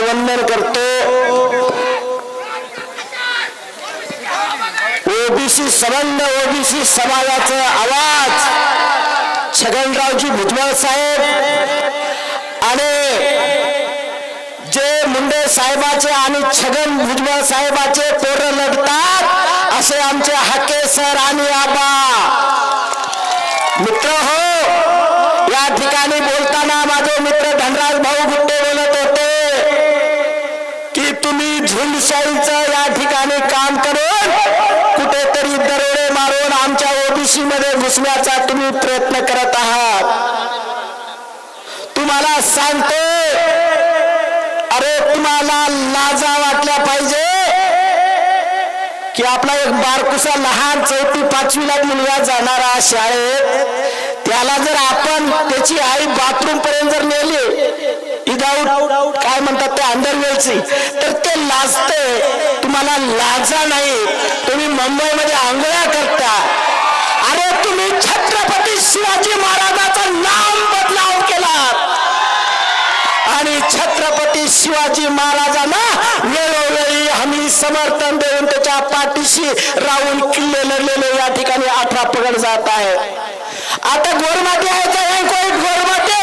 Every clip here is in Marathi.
वंदन करतो. ओबीसी संबंध ओबीसी समाजाचा आवाज. छगनरावजी भुजबळ साहेब. आणि जे मुंडे साहेबाचे आणि छगन भुजबळ साहेबाचे पोरं लढतात असे आमचे हाके सर आणि आबा. मित्र हो या ठिकाणी बोलताना माझे मित्र धनराज भाऊ झुंडशाहीचं या ठिकाणी काम करून कुठेतरी दरोडे मारून आमच्या ओबीसी मध्ये घुसण्याचा तुम्ही प्रयत्न करत आहात. तुम्हाला सांगतो अरे तुम्हाला लाजा वाटल्या पाहिजे की आपला एक बारकुसा लहान चौथी पाचवीला मुलगा जाणारा शाळेत त्याला जर आपण त्याची आई बाथरूम पर्यंत जर नेली विदाऊट काय म्हणतात ते अंडरवेअरची तर ते लाजते तुम्हाला लाजा नाही. तुम्ही मुंबईमध्ये आंघोळ्या करता. अरे तुम्ही छत्रपती शिवाजी महाराजाचा नाम बदलाव केला. आणि छत्रपती शिवाजी महाराजांना वेळोवेळी आम्ही समर्थन देऊन त्याच्या पाठीशी राहून किल्ले लढलेले या ठिकाणी अठरा पगड जात आहे आता गोरमाटी आहे गोरमाटी!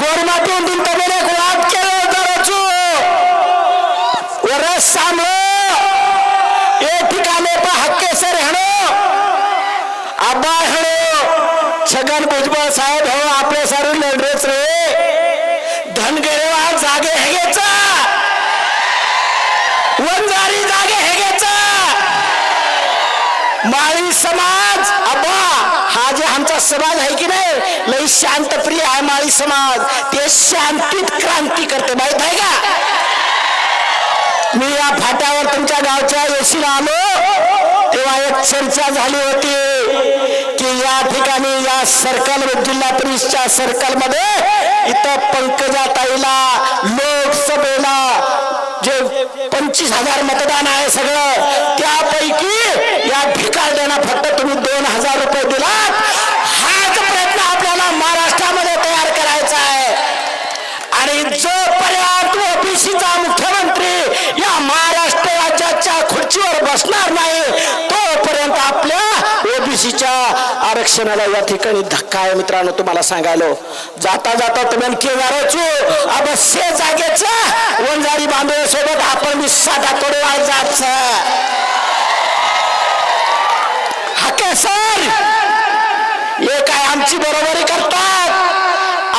गोरमाटी तुम तबेले को आप के दरचो वरा सामो ये ठिकाने पर हक्केसर से रहनो आबा हणो. छगन भुजबळ साहेब हो आपले सारे लढरेच रे. धनगरे जागे हेगेचा. वंजारी जागे हेगेचा. माळी समाज अबा हा जे आमचा समाज आहे की नाही लई शांतप्रिय आहे माळी समाज. ते शांतीत क्रांती करते माहीत आहे का? मी या फाट्यावर तुमच्या गावच्या येशीला आलो तेव्हा एक चर्चा झाली होती की या ठिकाणी या सर्कल जिल्हा परिषदच्या सर्कलमध्ये इथं पंकजा ताईला लोकसभेला जे पंचवीस हजार मतदान आहे सगळं त्यापैकी ओबीसीच्या आरक्षणाला या ठिकाणी धक्का आहे मित्रांनो तुम्हाला सांगायलो. जाता जाता तुम्ही केदारचू से जागेचा वंजारी बांधव सोबत आपण मी साधा कडे जायचं. हाके सर हे काय आमची बरोबरी करतात?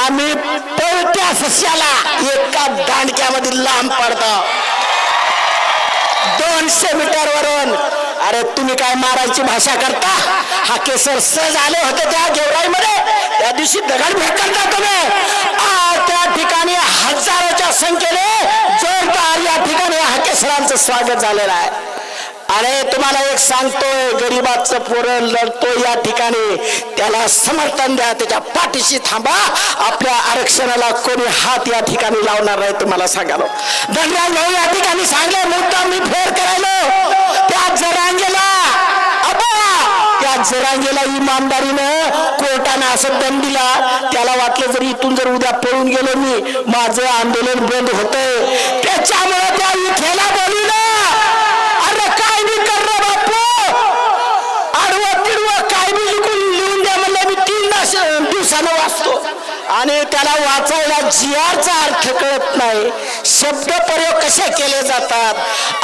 आम्ही पळत्या सस्याला एका दांडक्यामध्ये लांब पडतो. दोनशे मीटर वरून अरे तुम्ही काय मारायची भाषा करता? हा केसर सहज आले होते त्या गेवराईमध्ये. त्या दिवशी दगडफेक करता तुम्ही. त्या ठिकाणी हजारोच्या संख्येने जोरदार या ठिकाणी हा केसरांचं स्वागत झालेलं आहे. अरे तुम्हाला एक सांगतोय गरीबाचं पोरण लढतो या ठिकाणी. त्याला समर्थन द्या त्याच्या पाठीशी थांबा. आपल्या आरक्षणाला कोणी हात या ठिकाणी लावणार नाही तुम्हाला सांगालो धनराज भाऊ या ठिकाणी सांगले मुद्दा मी फेर करायलो. त्या जरांगेला अबा! त्या जरांगेला इमानदारीनं कोर्टानं असं दंड दिला. त्याला वाटलं जर इथून जर उद्या पळून गेलो मी माझं आंदोलन बंद होतंय. त्याच्यामुळे त्या इथेला बोलविलं अरे काय बी कर रे बापू आडवं तिडवं काय बी लिहून लिहून द्या म्हणलं मी तीन तास दिवसानं वाचतो आणि त्याला वाचायला जियारचा अर्थ कळत नाही. शब्द प्रयोग कसे केले जातात?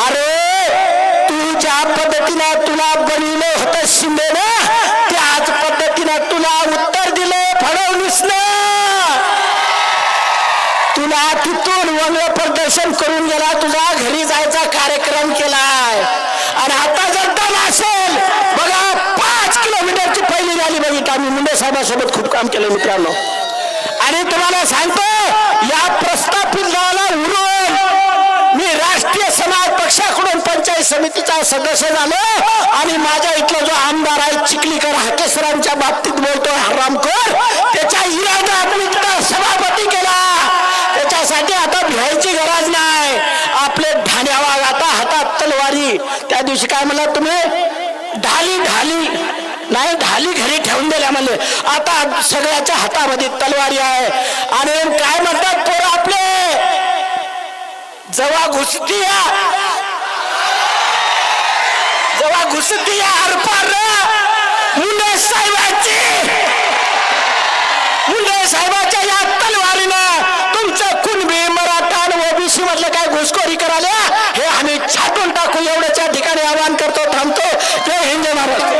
अरे तू ज्या पद्धतीनं तुला बनविलं होतं शिंदेनं त्याच पद्धतीनं तुला उत्तर दिलं फडणवीसनं. तुला तिथून वंग प्रदर्शन करून गेला तुझा घरी जायचा कार्यक्रम केलाय. आणि आता जर दम असेल बघा पाच किलोमीटरची पहिली रॅली बघितली आम्ही. मुंडे साहेबांसोबत खूप काम केलं मित्रांनो. तुम्हाला सांगतो या प्रस्थापित गावाला उरून मी राष्ट्रीय समाज पक्षाकडून पंचायत समितीचा सदस्य झालो आणि माझ्या इथला जो आमदार आहे चिखलीकर हाकेसरांच्या बाबतीत बोलतोय हरामकर त्याच्या इरादा मी सभापती केला. त्याच्यासाठी आता भिवायची गरज नाही. आपले ढाण्यावाग आता हातात तलवारी. त्या दिवशी काय म्हणला तुम्ही? ढाली ढाली. नाही ढाली घालून दिल्या म्हणले आता सगळ्याच्या हातामध्ये तलवारी आहे. आणि काय म्हणतात पोरं आपले? जवा घुसती जवा घुसती अर्पार मुले साहेबांचे साहेबाची. मुंडे साहेबाच्या या तलवारीनं तुमचं कुणबी मराठा आणि ओबीसी मधलं काय घुसखोरी कराल्या हे आम्ही छाटून टाकू. एवढ्याच्या ठिकाणी आवाहन करतो थांबतो. ते हिंदे महाराष्ट्र.